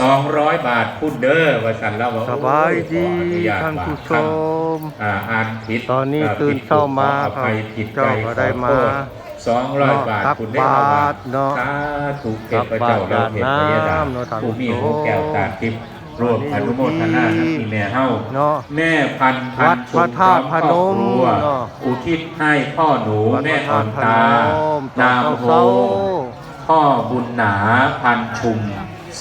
สองร้อยบาทพูดเด้อว่าสันแล้วว่าสบายดีขออนุญตท่านผู้ชมอ่าอ่านผิดตอนนี้าตื่นผิเช้ามาขออภัยผิดเจ้าก็ได้มาสองร้อยบาทตักคุณได้เอาบาบาตทรเนาะสาธุเทพเจ้าเราเห็นพระยาดาตักบาตรน้ำเนาะท่านผู้ชมผู้มีหูแก้วตาทิพย์รวมอนุโมทนาทั้งที่แม่เฮาเนาะแม่พันธุ์พัวันดธุ์พระธาตุพนมครอบครัวเนาะอุทิศให้พ่อหนูวัดแม่พระอ่ธาอนตุพนตามนามตอนโฮเช้าพ่อบุญหนาพันชุม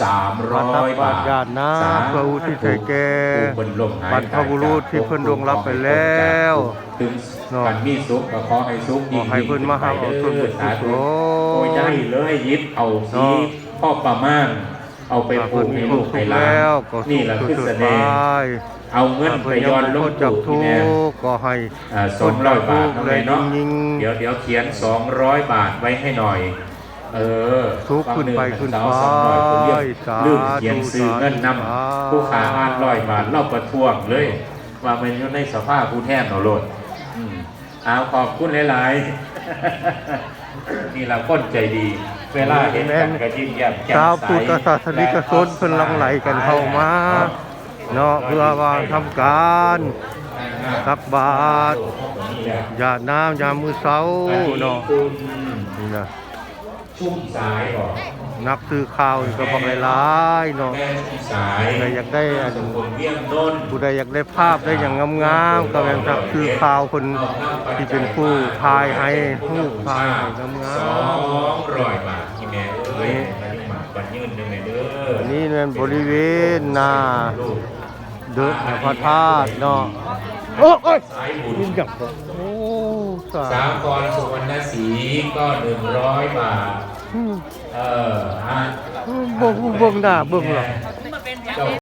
สามร้อยบาทญาตินะสาเพื่ออุทิศให้แก่ผู้เพิ่นลมหายบรรพบุรุษที่เพิ่นล่วงลับไปแล้วถึงเนาะกันมีสุขก็ขอให้สุขขอให้เพิ่นมาหาเอาส่วนบุญสาธุกุศลโอ้ยได้เลยยิบเอาสีเนาะพ่อประมาณเอาไปปลูเพิ่นกมีให้คลูวามกสุให้ขหลาแล้วนก็นี่สุแหละขคือสุเสดน่ห์ท้ายเอาเงินไปย้อนลงจากตู่ทุที่กแน่ข์ก็ให้อ่าสองร้อยบาทเลเลยยเนาะยิงเดี๋ยวเดี๋ยวเขียนสองร้อยบาทไว้ให้หน่อย เออทุกขึ้นไปวัขึ้นเสาร์สองร้อยคนเรียกสาธุลืมเขียนซื้อเงินนสาธุำผู้ขาอ่านร้อยบาทเล่าประท้วงเลยว่ามันอยู่ในสภาพผู้แทนเอาโลดอืมเอาขอบคุณหลายๆนี่เราก้นใจดี เวลาเห็นกันก็ยิ้มแย้มแจ่มชาวใสพุทธศาสนิกชนเพิ่นหลังไหลกันเข้ามาเนาะเพื่อว่าทำการตักบาตรยาน้ำยามมื้อเช้าอันนี้เนาะคุณนี่นะ ชุ่มสายบอกนักซื้อข้าวนี่ก็บอกหลายๆเนาะแม่ชุ่มสายใครอยากได้อันสมบูรณ์เวียงนนท์ผู้ใดอยากได้ภาพได้อย่างงามๆก็แม่นทักซื้อข้าวคนที่เป็นผู้พายให้ผู้พายให้งามสองร้อยบาทที่แม่เอ้ยอันนี้หมากวันยืนหนึ่งเลยเด้อๆอัอันนี้เป็นบริเวณหน้าเดินพระธาตุเนาะโอ้ยสายบุญยิ่งจับโอ้สาสามกรสุวรรณศรี ก็หนึ่งร้อยบาทธุเออฮะ เบิ่งเบิ่งหน้าเบิ่งหลังเจ้า